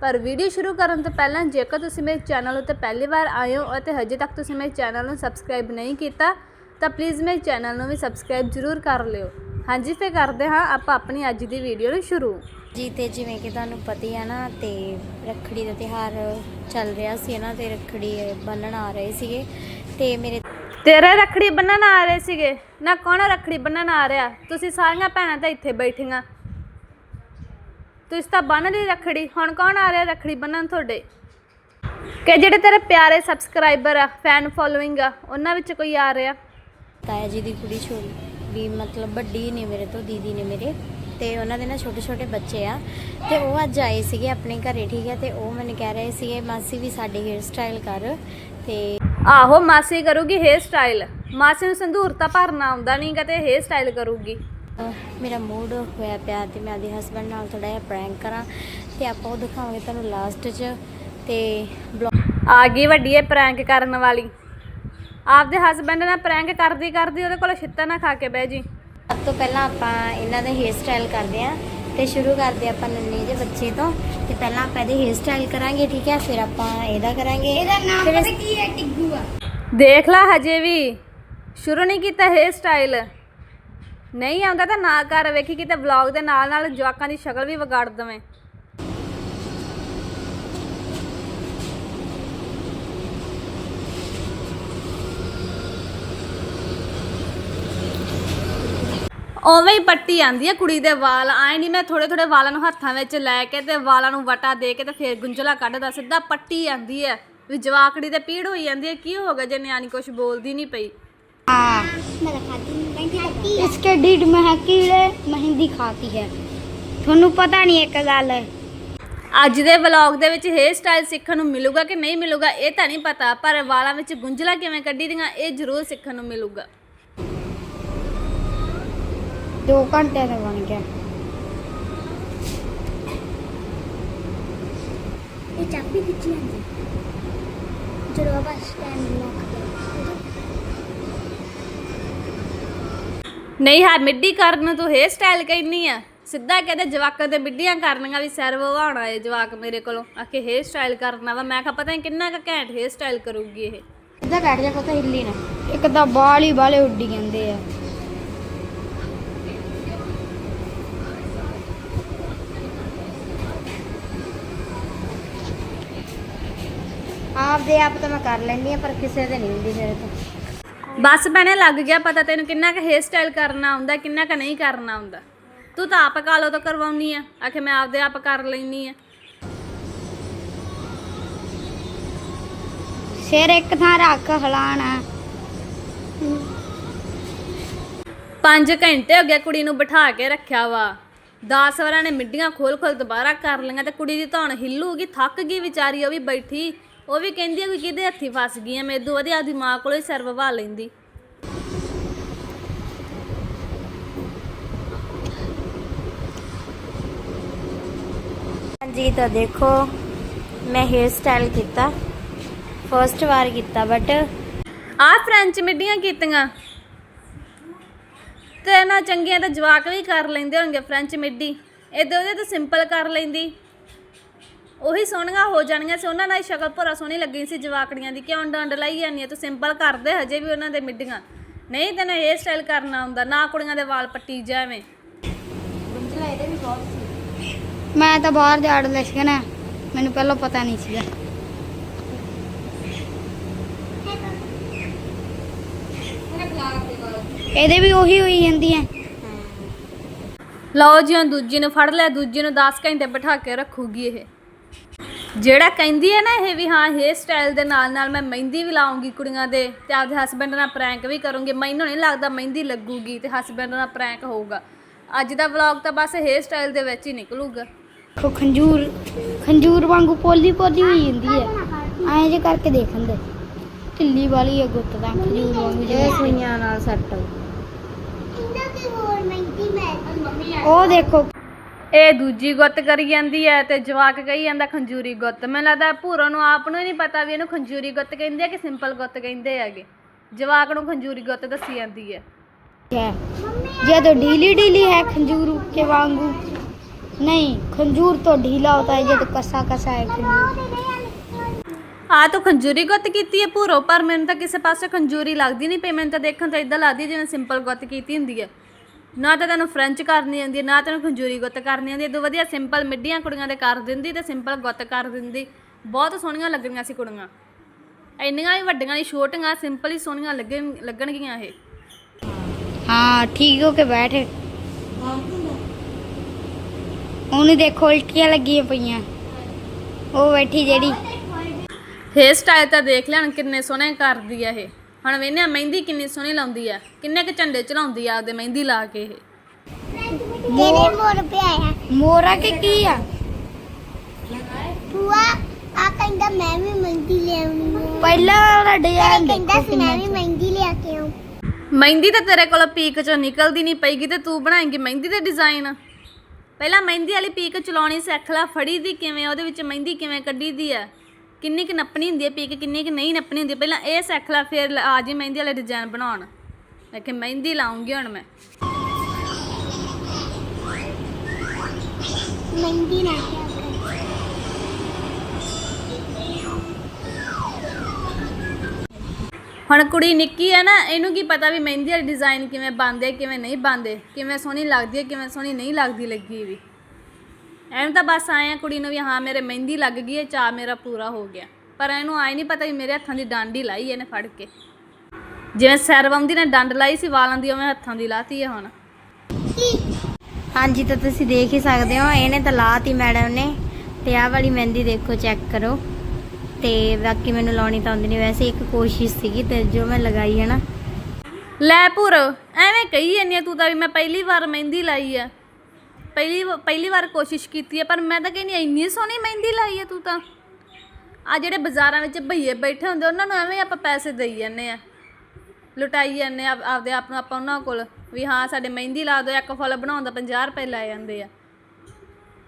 ਪਰ ਵੀਡੀਓ ਸ਼ੁਰੂ ਕਰਨ ਤੋਂ ਪਹਿਲਾਂ ਜੇਕਰ ਤੁਸੀਂ ਮੇਰੇ ਚੈਨਲ ਉੱਤੇ ਪਹਿਲੀ ਵਾਰ ਆਏ ਹੋ ਅਤੇ ਹਜੇ ਤੱਕ ਤੁਸੀਂ ਮੇਰੇ ਚੈਨਲ ਨੂੰ ਸਬਸਕ੍ਰਾਈਬ ਨਹੀਂ ਕੀਤਾ ਤਾਂ ਪਲੀਜ਼ ਮੇਰੇ ਚੈਨਲ ਨੂੰ ਵੀ ਸਬਸਕ੍ਰਾਈਬ ਜ਼ਰੂਰ ਕਰ ਲਿਓ। ਹਾਂਜੀ ਫੇਰ ਕਰਦੇ ਹਾਂ ਆਪਾਂ ਆਪਣੀ ਅੱਜ ਦੀ ਵੀਡੀਓ ਨੂੰ ਸ਼ੁਰੂ। ਜੀ ਤੇ ਜਿਵੇਂ ਕਿ ਤੁਹਾਨੂੰ ਪਤਾ ਹੀ ਆ ਨਾ ਤੇ ਰੱਖੜੀ ਦਾ ਤਿਹਾਰ ਚੱਲ ਰਿਹਾ ਸੀ ਨਾ ਤੇ ਰੱਖੜੀ ਬੰਨਣ ਆ ਰਹੇ ਸੀਗੇ। ਤੇ ਮੇਰੇ ਤੇਰੇ ਰੱਖੜੀ ਬੰਨਣ ਆ ਰਹੇ ਸੀਗੇ? ਨਾ ਕੌਣ ਰੱਖੜੀ ਬੰਨਣ ਆ ਰਿਹਾ? ਤੁਸੀਂ ਸਾਰੀਆਂ ਭੈਣਾਂ ਤਾਂ ਇੱਥੇ ਬੈਠੀਆਂ। ਤੁਸੀਂ ਤਾਂ ਬੰਨ ਲਈ ਰੱਖੜੀ ਹੁਣ ਕੌਣ ਆ ਰਿਹਾ ਰੱਖੜੀ ਬੰਨਣ ਤੁਹਾਡੇ? ਕਿ ਜਿਹੜੇ ਤੇਰੇ ਪਿਆਰੇ ਸਬਸਕ੍ਰਾਈਬਰ ਆ ਫੈਨ ਫੋਲੋਇੰਗ ਆ ਉਹਨਾਂ ਵਿੱਚ ਕੋਈ ਆ ਰਿਹਾ? ਤਾਇਆ ਜੀ ਦੀ ਕੁੜੀ ਛੋਟੀ ਵੀ ਮਤਲਬ ਵੱਡੀ ਨੇ ਮੇਰੇ ਤੋਂ ਦੀਦੀ ਨੇ ਮੇਰੇ ਤੇ ਉਹਨਾਂ ਦੇ ਨਾ ਛੋਟੇ ਛੋਟੇ ਬੱਚੇ ਆ। ਤੇ ਉਹ ਅੱਜ ਆਏ ਸੀਗੇ ਆਪਣੇ ਘਰੇ ਠੀਕ ਹੈ ਤੇ ਉਹ ਮੈਨੂੰ ਕਹਿ ਰਹੇ ਸੀਗੇ ਮਾਸੀ ਵੀ ਸਾਡੇ ਹੇਅਰ ਸਟਾਈਲ ਕਰ। ਤੇ ਆਹੋ ਮਾਸੀ ਕਰੂਗੀ ਹੇਅਰ ਸਟਾਈਲ ਮਾਸੀ ਨੂੰ ਸੰਧੂਰ ਤਾਂ ਭਰਨਾ ਆਉਂਦਾ ਨਹੀਂਗਾ ਤੇ ਹੇਅਰ ਸਟਾਈਲ ਕਰੂਗੀ। ਮੇਰਾ ਮੂਡ ਹੋਇਆ ਪਿਆ ਤੇ ਮੈਂ ਆਪਦੇ ਹਸਬੰਡ ਨਾਲ ਥੋੜਾ ਜਿਹਾ ਪ੍ਰੈਂਕ ਕਰਾਂ ਤੇ ਆਪਾਂ ਉਹ ਦਿਖਾਵਾਂਗੇ ਤੁਹਾਨੂੰ ਲਾਸਟ 'ਚ ਤੇ ਆ ਗਈ ਵੱਡੀ ਇਹ ਪ੍ਰੈਂਕ ਕਰਨ ਵਾਲੀ। ਆਪਦੇ ਹਸਬੰਡ ਨਾਲ ਪ੍ਰੈਂਕ ਕਰਦੀ ਕਰਦੀ ਉਹਦੇ ਕੋਲ ਛਿੱਤਰ ਨਾ ਖਾ ਕੇ ਬਹਿ ਜੀ। ਸਭ ਤੋਂ ਪਹਿਲਾਂ ਆਪਾਂ ਇਹਨਾਂ ਦਾ ਹੇਅਰ ਸਟਾਈਲ ਕਰਦੇ ਆਂ ਤੇ ਸ਼ੁਰੂ ਕਰਦੇ ਆਪਾਂ ਨੰਨੇ ਜਿਹੇ ਬੱਚੇ ਤੋਂ। ਤੇ ਪਹਿਲਾਂ ਆਪਾਂ ਇਹਦੇ ਹੇਅਰ ਸਟਾਈਲ ਕਰਾਂਗੇ ਠੀਕ ਹੈ? ਫਿਰ ਆਪਾਂ ਇਹਦਾ ਕਰਾਂਗੇ। ਇਹਦਾ ਨਾਮ ਪਤਾ ਕੀ ਹੈ? ਟਿੱਗੂ ਆ। ਦੇਖ ਲਾ ਹਜੇ ਵੀ। ਸ਼ੁਰੂ ਨਹੀਂ ਕੀਤਾ ਹੇਅਰ ਸਟਾਈਲ ਨਹੀਂ ਆਉਂਦਾ ਤਾਂ ਨਾ ਕਰ, ਵੇਖੀ ਕਿਤੇ ਵਲੌਗ ਦੇ ਨਾਲ ਨਾਲ ਜਵਾਕਾਂ ਦੀ ਸ਼ਕਲ ਵੀ ਵਿਗਾੜ ਦਵੇਂ। ਉਵੇਂ ਹੀ ਪੱਟੀ ਆਂਦੀ ਹੈ ਕੁੜੀ ਦੇ ਵਾਲ, ਆਏ ਨਹੀਂ ਮੈਂ ਥੋੜੇ ਥੋੜੇ ਵਾਲਾਂ ਨੂੰ ਹੱਥਾਂ ਵਿੱਚ ਲੈ ਕੇ ਤੇ ਵਾਲਾਂ ਨੂੰ ਵਟਾ ਦੇ ਕੇ ਤੇ ਫੇਰ ਗੁੰਝਲਾ ਕੱਢਦਾ, ਸਿੱਧਾ ਪੱਟੀ ਆਂਦੀ ਹੈ ਵੀ ਜਵਾਕੜੀ ਤੇ ਪੀੜ ਹੋਈ ਜਾਂਦੀ ਹੈ ਕੀ ਹੋ ਗਿਆ ਜੇ ਨਿਆਣੀ ਕੁਝ ਬੋਲਦੀ ਨਹੀਂ ਪਈ? इसके डीड में है कीड़े मेहंदी खाती है ਤੁਹਾਨੂੰ ਪਤਾ ਨਹੀਂ ਇੱਕ ਗੱਲ ਅੱਜ ਦੇ ਵਲੌਗ ਦੇ ਵਿੱਚ ਹੇਅਰ ਸਟਾਈਲ ਸਿੱਖਣ ਨੂੰ ਮਿਲੂਗਾ ਕਿ ਨਹੀਂ ਮਿਲੂਗਾ ਇਹ ਤਾਂ ਨਹੀਂ ਪਤਾ ਪਰ ਵਾਲਾਂ ਵਿੱਚ ਗੁੰਝਲਾ ਕਿਵੇਂ ਕੱਢੀ ਦੀਆਂ ਇਹ ਜ਼ਰੂਰ ਸਿੱਖਣ ਨੂੰ ਮਿਲੂਗਾ 2 ਘੰਟੇ ਦਾ ਬਣ ਗਿਆ ਇਹ ਚਾਬੀ ਕਿੱਥੇ ਆਂਦੀ ਜਦੋਂ ਆਪਾਂ ਸਟੈਂਡ ਲੌਕ ਨਹੀਂ ਹਾਂ, ਮਿੱਡੀ ਕਰਨ ਤੂੰ ਹੇਅਰ ਸਟਾਈਲ ਕਹਿੰਨੀ ਆ। ਸਿੱਧਾ ਕਹਿੰਦੇ ਜਵਾਕਾਂ ਤੇ ਮਿੱਡੀਆਂ ਕਰਨੀਆਂ ਵੀ ਸਿਰ ਵਵਾਉਣਾ ਏ ਜਵਾਕ ਮੇਰੇ ਕੋਲੋਂ। ਆਖੇ ਹੇਅਰ ਸਟਾਈਲ ਕਰਨਾ ਵਾ। ਮੈਂ ਕਿਹਾ ਪਤਾ ਨਹੀਂ ਕਿੰਨਾ ਕੁ ਘੈਂਟ ਹੇਅਰ ਸਟਾਈਲ ਕਰੂਗੀ ਇਹ। ਸਿੱਧਾ ਬੈਠ ਜਾ ਪਤਾ ਹਿੱਲੀ ਨਾ। ਇੱਕ ਤਾਂ ਬਾਲ ਹੀ ਬਾਲੇ ਉੱਡੀ ਜਾਂਦੇ ਆ। ਆਪਦੇ ਆਪ ਤਾਂ ਮੈਂ ਕਰ ਲੈਂਦੀ ਆ, ਪਰ ਕਿਸੇ ਦੇ ਨਹੀਂ ਹੁੰਦੀ ਮੇਰੇ ਤੋਂ। ਬਸ ਭੈਣੇ ਲੱਗ ਗਿਆ ਪਤਾ ਤੈਨੂੰ ਕਿੰਨਾ ਕੁ ਹੇਅਰ ਸਟਾਈਲ ਕਰਨਾ ਆਉਂਦਾ ਕਿੰਨਾ ਕੁ ਨਹੀਂ ਕਰਨਾ ਆਉਂਦਾ। ਤੂੰ ਤਾਂ ਆਪ ਕਾਲੋ ਤੋਂ ਕਰਵਾਉਣੀ ਆ। ਆਖੇ ਮੈਂ ਆਪਦੇ ਆਪ ਕਰ ਲੈਣੀ ਆ। ਸਿਰ ਇੱਕ ਥਾਂ ਰੱਖ ਹਲਾਣਾ। 5 ਘੰਟੇ ਹੋ ਗਏ ਕੁੜੀ ਨੂੰ ਬਿਠਾ ਕੇ ਰੱਖਿਆ ਵਾ। 10 ਵਾਰਾਂ ਨੇ ਮਿੱਡੀਆਂ ਖੋਲ ਖੋਲ ਦੁਬਾਰਾ ਕਰ ਲਈਆਂ ਤੇ ਕੁੜੀ ਦੀ ਧੌਣ ਹਿੱਲੂਗੀ ਥੱਕ ਗਈ ਵਿਚਾਰੀ ਉਹ ਵੀ ਬੈਠੀ। ਉਹ ਵੀ ਕਹਿੰਦੀ ਆ ਕਿ ਕਿਹਦੇ ਹੱਥੀ ਫਸ ਗਈ ਆ ਮੇਦੂ ਵਧੀਆ ਆਪਦੀ ਮਾਂ ਕੋਲੋਂ ਹੀ ਸਿਰ ਵਵਾ ਲੈਂਦੀ। ਹਾਂਜੀ ਤਾਂ ਦੇਖੋ ਮੈਂ ਹੇਅਰ ਸਟਾਈਲ ਕੀਤਾ ਫਰਸਟ ਵਾਰ ਕੀਤਾ ਬਟ ਆਹ ਫ੍ਰੈਂਚ ਮਿੱਡੀਆਂ ਕੀਤੀਆਂ। ਤੇ ਨਾ ਚੰਗੀਆਂ ਤਾਂ ਜਵਾਕ ਵੀ ਕਰ ਲੈਂਦੇ ਹੋਣਗੇ ਫ੍ਰੈਂਚ ਮਿੱਡੀ। ਇਹਦੇ ਉਹਦੇ ਤਾਂ ਸਿੰਪਲ ਕਰ ਲੈਂਦੀ। ਉਹੀ ਸੋਹਣੀਆਂ ਹੋ ਜਾਣੀਆਂ ਸੀ। ਉਹਨਾਂ ਨਾਲ ਹੀ ਸ਼ਕਲ ਭੋਰਾ ਸੋਹਣੀ ਲੱਗੀ ਸੀ ਜਵਾਕੜੀਆਂ ਦੀ। ਕਿਉਂ ਡੰਡ ਲਾਈ ਜਾਂਦੀ ਹੈ ਤੂੰ ਸਿੰਪਲ ਕਰਦੇ ਹਜੇ ਵੀ ਉਹਨਾਂ ਦੇ ਮਿੱਡੀਆਂ। ਨਹੀਂ ਤੈਨੂੰ ਹੇਅਰ ਸਟਾਈਲ ਕਰਨਾ ਹੁੰਦਾ ਨਾ ਕੁੜੀਆਂ ਦੇ ਵਾਲ ਪੱਟੀ ਜਾਵੇਂ। ਮੈਂ ਤਾਂ ਬਾਹਰ ਜਾੜ ਲਿਖਣਾ ਮੈਨੂੰ ਪਹਿਲਾਂ ਪਤਾ ਨਹੀਂ ਸੀਗਾ। ਇਹਦੇ ਵੀ ਉਹੀ ਹੋਈ ਜਾਂਦੀ ਹੈ। ਲਓ ਜੀ ਹੁਣ ਦੂਜੀ ਨੂੰ ਫੜ ਲਿਆ ਦੂਜੀ ਨੂੰ 10 ਘੰਟੇ ਬਿਠਾ ਕੇ ਰੱਖੂਗੀ ਇਹ। ਜਿਹੜਾ ਕਹਿੰਦੀ ਹੈ ਨਾ ਇਹ ਵੀ ਹਾਂ ਹੇਅਰ ਸਟਾਈਲ ਦੇ ਨਾਲ ਨਾਲ ਮੈਂ ਮਹਿੰਦੀ ਵੀ ਲਾਉਂਗੀ ਕੁੜੀਆਂ ਦੇ ਤੇ ਆਪਦੇ ਹਸਬੰਡ ਨਾਲ ਪ੍ਰੈਂਕ ਵੀ ਕਰੂੰਗੀ। ਮੈਨੂੰ ਨਹੀਂ ਲੱਗਦਾ ਮਹਿੰਦੀ ਲੱਗੂਗੀ ਤੇ ਹਸਬੰਡ ਨਾਲ ਪ੍ਰੈਂਕ ਹੋਊਗਾ। ਅੱਜ ਦਾ ਵਲੌਗ ਤਾਂ ਬਸ ਹੇਅਰ ਸਟਾਈਲ ਦੇ ਵਿੱਚ ਹੀ ਨਿਕਲੂਗਾ। ਦੇਖੋ ਖੰਜੂਰ ਖੰਜੂਰ ਵਾਂਗੂ ਪੋਲੀ ਪੋਲੀ ਹੋਈ ਜਾਂਦੀ ਹੈ। ਐਂ ਜੇ ਕਰਕੇ ਦੇਖਣ ਦੇ ਢਿੱਲੀ ਵਾਲੀ ਹੈ ਗੁੱਤ ਦਾ ਖੰਜੂਰ ਵਾਂਗੂ ਜਿਵੇਂ। ਸੂਈਆਂ ਨਾਲ ਸੱਟ। ਉਹ ਦੇਖੋ ਇਹ ਦੂਜੀ ਗੁੱਤ ਕਰੀ ਜਾਂਦੀ ਹੈ ਤੇ ਜਵਾਕ ਕਹੀ ਜਾਂਦਾ ਖੰਜੂਰੀ ਗੁੱਤ ਮੈਨੂੰ ਲੱਗਦਾ ਭੂਰੋ ਨੂੰ ਆਪ ਨੂੰ ਹੀ ਨਹੀਂ ਪਤਾ ਵੀ ਇਹਨੂੰ ਖੰਜੂਰੀ ਗੁੱਤ ਕਹਿੰਦੇ ਆ ਕਿ ਸਿੰਪਲ ਗੁੱਤ ਕਹਿੰਦੇ ਹੈਗੇ ਜਵਾਕ ਨੂੰ ਖੰਜੂਰੀ ਗੁੱਤ ਦੱਸੀ ਜਾਂਦੀ ਹੈ ਹੈ ये तो ढीली ढीली है खंजूर के वांगू नहीं खंजूर तो ढीला होता है ये तो कसा कसा है खंजूर ਆ ਤੂੰ ਖੰਜੂਰੀ ਗੁੱਤ ਕੀਤੀ ਹੈ ਭੂਰੋ ਪਰ ਮੈਨੂੰ ਤਾਂ ਕਿਸੇ ਪਾਸੇ ਖੰਜੂਰੀ ਲੱਗਦੀ ਨਹੀਂ ਪਈ ਮੈਨੂੰ ਤਾਂ ਦੇਖਣ ਤੋਂ ਇਦਾਂ ਲੱਗਦੀ ਹੈ ਜਿਵੇਂ ਸਿੰਪਲ ਗੁੱਤ ਕੀਤੀ ਹੁੰਦੀ ਹੈ ਨਾ ਤਾਂ ਤੈਨੂੰ ਫਰੈਂਚ ਕਰਨੀ ਆਉਂਦੀ ਨਾ ਤੈਨੂੰ ਖੰਜੂਰੀ ਗੁੱਤ ਕਰਨੀ ਆਉਂਦੀ ਇਦੋਂ ਵਧੀਆ ਸਿੰਪਲ ਮਿੱਡੀਆਂ ਕੁੜੀਆਂ ਦੇ ਕਰ ਦਿੰਦੀ ਤੇ ਸਿੰਪਲ ਗੁੱਤ ਕਰ ਦਿੰਦੀ। ਬਹੁਤ ਸੋਹਣੀਆਂ ਲੱਗਣੀਆਂ ਸੀ ਕੁੜੀਆਂ। ਇੰਨੀਆਂ ਵੀ ਵੱਡੀਆਂ ਨਹੀਂ ਛੋਟੀਆਂ ਸਿੰਪਲ ਹੀ ਸੋਹਣੀਆਂ ਲੱਗਣ ਲੱਗਣਗੀਆਂ ਇਹ। ਹਾਂ ਠੀਕ ਹੋ ਕੇ ਬੈਠ। ਉਹਨੂੰ ਦੇਖੋ ਉਲਟੀਆਂ ਲੱਗੀਆਂ ਪਈਆਂ। ਉਹ ਬੈਠੀ ਜਿਹੜੀ। ਹੇਅਰ ਸਟਾਈਲ ਤਾਂ ਦੇਖ ਲੈਣ ਕਿੰਨੇ ਸੋਹਣੇ ਕਰਦੀ ਆ ਇਹ। ਹੁਣ ਵੇਨੇ ਮਹਿੰਦੀ ਕਿੰਨੀ ਸੋਹਣੀ ਲਾਉਂਦੀ ਆ। ਕਿੰਨੇ ਕੁ ਝੰਡੇ ਚਲਾਉਂਦੀ ਆ ਆਪਦੇ ਮਹਿੰਦੀ ਲਾ ਕੇ ਇਹ। ਤੇਰੇ ਮੋਰ ਪਿਆ ਆ ਮੋਰਾ ਕੇ ਕੀ ਆ? ਭੂਆ ਆ ਕਹਿੰਦਾ ਮੈਂ ਵੀ ਮਹਿੰਦੀ ਲਿਆਉਣੀ ਹੈ ਪਹਿਲਾਂ ਵਾਲਾ ਡਿਜ਼ਾਈਨ ਕਹਿੰਦਾ ਦੇਖੋ ਸੀ ਮੈਂ ਕਿੰਨਾ ਵੀ ਮਹਿੰਦੀ ਲਿਆ ਕੇ ਆਉਂ। ਮਹਿੰਦੀ ਤਾਂ ਤੇਰੇ ਕੋਲ ਪੀਕ ਚੋਂ ਨਿਕਲਦੀ ਨਹੀਂ ਪਈਗੀ ਤੇ ਤੂੰ ਬਣਾਏਂਗੀ ਮਹਿੰਦੀ ਦੇ ਡਿਜ਼ਾਈਨ। ਪਹਿਲਾਂ ਮਹਿੰਦੀ ਵਾਲੀ ਪੀਕ ਚਲਾਉਣੀ ਸਿੱਖ ਲੈ ਫੜੀ ਦੀ ਕਿਵੇਂ ਉਹਦੇ ਵਿੱਚ ਮਹਿੰਦੀ ਕਿਵੇਂ ਕੱਢੀ ਦੀ ਆ? ਕਿੰਨੀ ਕਿ ਨੱਪਣੀ ਹੁੰਦੀ ਹੈ ਪੀਕ ਕਿੰਨੀ ਕਿ ਨਹੀਂ ਨੱਪਣੀ ਹੁੰਦੀ। ਪਹਿਲਾਂ ਇਹ ਸਿੱਖ ਲੈ ਫਿਰ ਆ ਜੀ ਮਹਿੰਦੀ ਵਾਲੇ ਡਿਜ਼ਾਈਨ ਬਣਾਉਣ। ਮੈਂ ਕਿ ਮਹਿੰਦੀ ਲਾਉਂਗੀ ਹੁਣ ਮੈਂ। ਮਹਿੰਦੀ ਨਾ ਹੁਣ ਕੁੜੀ ਨਿੱਕੀ ਹੈ ਨਾ ਇਹਨੂੰ ਕੀ ਪਤਾ ਵੀ ਮਹਿੰਦੀ ਵਾਲੇ ਡਿਜ਼ਾਈਨ ਕਿਵੇਂ ਬਣਦੇ ਕਿਵੇਂ ਨਹੀਂ ਬਣਦੇ ਕਿਵੇਂ ਸੋਹਣੀ ਲੱਗਦੀ ਹੈ ਕਿਵੇਂ ਸੋਹਣੀ ਨਹੀਂ ਲੱਗਦੀ ਲੱਗੀ ਵੀ ਇਹਨੂੰ ਤਾਂ ਬਸ ਆਏ ਆ ਕੁੜੀ ਨੂੰ ਵੀ ਹਾਂ ਮੇਰੇ ਮਹਿੰਦੀ ਲੱਗ ਗਈ ਹੈ ਚਾਅ ਮੇਰਾ ਪੂਰਾ ਹੋ ਗਿਆ। ਪਰ ਇਹਨੂੰ ਆਏ ਨਹੀਂ ਪਤਾ ਵੀ ਮੇਰੇ ਹੱਥਾਂ ਦੀ ਡਾਂਡੀ ਲਾਈ ਇਹਨੇ ਫੜ ਕੇ। ਜਿਵੇਂ ਸਰਵਮਦੀ ਨੇ ਡੰਡ ਲਾਈ ਸੀ ਵਾਲਾਂ ਦੀ ਉਵੇਂ ਹੱਥਾਂ ਦੀ ਲਾਤੀ ਹੈ ਹੁਣ। ਹਾਂਜੀ ਤਾਂ ਤੁਸੀਂ ਦੇਖ ਹੀ ਸਕਦੇ ਹੋ ਇਹਨੇ ਤਾਂ ਲਾਤੀ ਮੈਡਮ ਨੇ। ਤੇ ਆਹ ਵਾਲੀ ਮਹਿੰਦੀ ਦੇਖੋ ਚੈੱਕ ਕਰੋ। ਤੇ ਬਾਕੀ ਮੈਨੂੰ ਲਾਉਣੀ ਤਾਂ ਆਉਂਦੀ ਨਹੀਂ ਵੈਸੇ ਇੱਕ ਕੋਸ਼ਿਸ਼ ਸੀਗੀ ਤੇ ਜੋ ਮੈਂ ਲਗਾਈ ਹੈ ਨਾ। ਲੈ ਭੁਰ ਐਵੇਂ ਕਹੀ ਜਾਂਦੀ ਤੂੰ ਤਾਂ ਵੀ ਮੈਂ ਪਹਿਲੀ ਵਾਰ ਮਹਿੰਦੀ ਲਾਈ ਆ। ਪਹਿਲੀ ਵ- ਪਹਿਲੀ ਵਾਰ ਕੋਸ਼ਿਸ਼ ਕੀਤੀ ਹੈ, ਪਰ ਮੈਂ ਤਾਂ ਕਹਿੰਦੀ ਇੰਨੀ ਸੋਹਣੀ ਮਹਿੰਦੀ ਲਾਈ ਹੈ ਤੂੰ ਤਾਂ। ਆ ਜਿਹੜੇ ਬਾਜ਼ਾਰਾਂ ਵਿੱਚ ਭਈਏ ਬੈਠੇ ਹੁੰਦੇ, ਉਹਨਾਂ ਨੂੰ ਐਵੇਂ ਆਪਾਂ ਪੈਸੇ ਦੇਈ ਜਾਂਦੇ ਆ ਲੁਟਾਈ ਜਾਂਦੇ ਆ ਆਪਦੇ ਆਪ ਨੂੰ ਆਪਾਂ ਉਹਨਾਂ ਕੋਲ, ਵੀ ਹਾਂ, ਸਾਡੇ ਮਹਿੰਦੀ ਲਾ ਦਿਓ, ਇੱਕ ਫੁੱਲ ਬਣਾਉਣ ਦਾ 50 ਰੁਪਏ ਲੈ ਜਾਂਦੇ ਆ।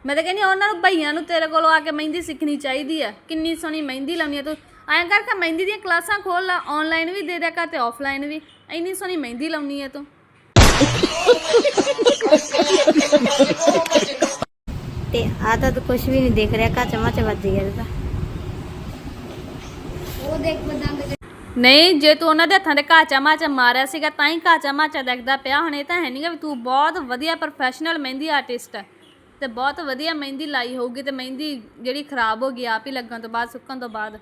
ਮੈਂ ਤਾਂ ਕਹਿੰਦੀ ਉਹਨਾਂ ਨੂੰ, ਭਈਆਂ ਨੂੰ ਤੇਰੇ ਕੋਲੋਂ ਆ ਕੇ ਮਹਿੰਦੀ ਸਿੱਖਣੀ ਚਾਹੀਦੀ ਆ ਕਿੰਨੀ ਸੋਹਣੀ ਮਹਿੰਦੀ ਲਾਉਣੀ ਆ ਤੂੰ। ਐਂ ਕਰਕੇ ਮਹਿੰਦੀ ਦੀਆਂ ਕਲਾਸਾਂ ਖੋਲ ਲਾ ਆਨਲਾਈਨ ਵੀ ਦੇ ਦਿਆ ਕਰ ਤੇ ਆਫਲਾਈਨ ਵੀ। ਇੰਨੀ ਸੋਹਣੀ ਮਹਿੰਦੀ ਲਾਉਣੀ ਆ ਤੂੰ। ਤੇ ਆ ਤਾਂ ਕੁਝ ਵੀ ਨਹੀਂ ਦਿਖ ਰਿਹਾ ਕੱਚ ਮਚ ਵੱਜ ਗਿਆ ਇਹਦਾ। ਉਹ ਦੇਖ ਬਦਾਂਗ ਨਹੀਂ ਜੇ ਤੂੰ ਉਹਨਾਂ ਦੇ ਹੱਥਾਂ ਦੇ ਕਾਚਾ ਮਾਚਾ ਮਾਰਿਆ ਸੀਗਾ ਤਾਂ ਹੀ ਕਾਚਾ ਮਾਚਾ ਦਿਖਦਾ ਪਿਆ। ਹੁਣ ਇਹ ਤਾਂ ਹੈ ਨਹੀਂਗਾ ਵੀ ਤੂੰ ਬਹੁਤ ਵਧੀਆ ਪ੍ਰੋਫੈਸ਼ਨਲ ਮਹਿੰਦੀ ਆਰਟਿਸਟ ਹੈ। ਤੇ ਬਹੁਤ ਵਧੀਆ ਮਹਿੰਦੀ ਲਾਈ ਹੋਊਗੀ ਤੇ ਮਹਿੰਦੀ ਜਿਹੜੀ ਖਰਾਬ ਹੋ ਗਈ ਆਪ ਹੀ ਲੱਗਣ ਤੋਂ ਬਾਅਦ ਸੁੱਕਣ ਤੋਂ ਬਾਅਦ।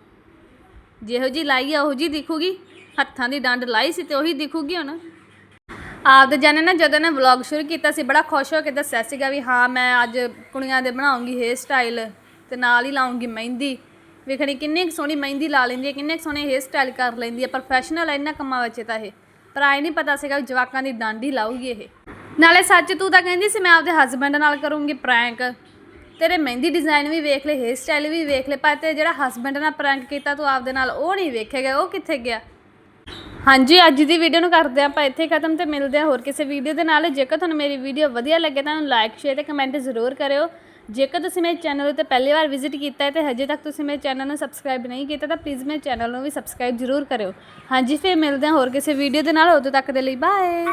ਜਿਹੋ ਜੀ ਲਾਈ ਆ ਉਹੋ ਜੀ ਦਿਖੂਗੀ। ਹੱਥਾਂ ਦੀ ਡੰਡ ਲਾਈ ਸੀ ਤੇ ਉਹੀ ਦਿਖੂਗੀ ਹੁਣ। ਆਪਦੇ ਜਾਨੇ ਨਾ ਜਦੋਂ ਨੇ ਵਲੌਗ ਸ਼ੁਰੂ ਕੀਤਾ ਸੀ, ਬੜਾ ਖੁਸ਼ ਹੋ ਕੇ ਦੱਸਿਆ ਸੀਗਾ ਵੀ ਹਾਂ, ਮੈਂ ਅੱਜ ਕੁੜੀਆਂ ਦੇ ਬਣਾਉਂਗੀ ਹੇਅਰ ਸਟਾਈਲ ਤੇ ਨਾਲ ਹੀ ਲਾਉਂਗੀ ਮਹਿੰਦੀ। ਵੇਖਣੀ ਕਿੰਨੀ ਕੁ ਸੋਹਣੀ ਮਹਿੰਦੀ ਲਾ ਲੈਂਦੀ ਹੈ, ਕਿੰਨੇ ਕੁ ਸੋਹਣੇ ਹੇਅਰ ਸਟਾਈਲ ਕਰ ਲੈਂਦੀ ਹੈ ਪ੍ਰੋਫੈਸ਼ਨਲ ਇਹਨਾਂ ਕੰਮਾਂ ਵਿੱਚ ਤਾਂ ਇਹ। ਪਰ ਆਏ ਨਹੀਂ ਪਤਾ ਸੀਗਾ ਵੀ ਜਵਾਕਾਂ ਦੀ ਡਾਂਡੀ ਲਾਊਗੀ ਇਹ। ਨਾਲੇ ਸੱਚ ਤੂੰ ਤਾਂ ਕਹਿੰਦੀ ਸੀ, ਮੈਂ ਆਪਦੇ ਹਸਬੰਡ ਨਾਲ ਕਰੂੰਗੀ ਪ੍ਰੈਂਕ ਤੇਰੇ ਮਹਿੰਦੀ ਡਿਜ਼ਾਈਨ ਵੀ ਵੇਖ ਲੈ ਹੇਅਰ ਸਟਾਈਲ ਵੀ ਵੇਖ ਲੈ, ਪਰ ਤੇ ਜਿਹੜਾ ਹਸਬੰਡ ਨਾਲ ਪ੍ਰੈਂਕ ਕੀਤਾ, ਤੂੰ ਆਪਦੇ ਨਾਲ ਉਹ ਨਹੀਂ ਵੇਖਿਆ ਗਿਆ ਉਹ ਕਿੱਥੇ ਗਿਆ? ਹਾਂਜੀ, ਅੱਜ ਦੀ ਵੀਡੀਓ ਨੂੰ ਕਰਦੇ ਹਾਂ ਆਪਾਂ ਇੱਥੇ ਖਤਮ ਤੇ ਮਿਲਦੇ ਹਾਂ ਹੋਰ ਕਿਸੇ ਵੀਡੀਓ ਦੇ ਨਾਲ। ਜੇਕਰ ਤੁਹਾਨੂੰ ਮੇਰੀ ਵੀਡੀਓ ਵਧੀਆ ਲੱਗੇ ਤਾਂ ਲਾਈਕ ਸ਼ੇਅਰ ਤੇ ਕਮੈਂਟ ਜ਼ਰੂਰ ਕਰਿਓ। ਜੇਕਰ ਤੁਸੀਂ ਮੇਰੇ ਚੈਨਲ ਉੱਤੇ ਪਹਿਲੀ ਵਾਰ ਵਿਜ਼ਿਟ ਕੀਤਾ ਹੈ ਤੇ ਹਜੇ ਤੱਕ ਤੁਸੀਂ ਮੇਰੇ ਚੈਨਲ ਨੂੰ ਸਬਸਕ੍ਰਾਈਬ ਨਹੀਂ ਕੀਤਾ ਤਾਂ ਪਲੀਜ਼ ਮੇਰੇ ਚੈਨਲ ਨੂੰ ਵੀ ਸਬਸਕ੍ਰਾਈਬ ਜ਼ਰੂਰ ਕਰਿਓ। ਹਾਂਜੀ, ਫਿਰ ਮਿਲਦੇ ਹਾਂ ਹੋਰ ਕਿਸੇ ਵੀਡੀਓ ਦੇ ਨਾਲ। ਉਦੋਂ ਤੱਕ ਦੇ ਲਈ ਬਾਏ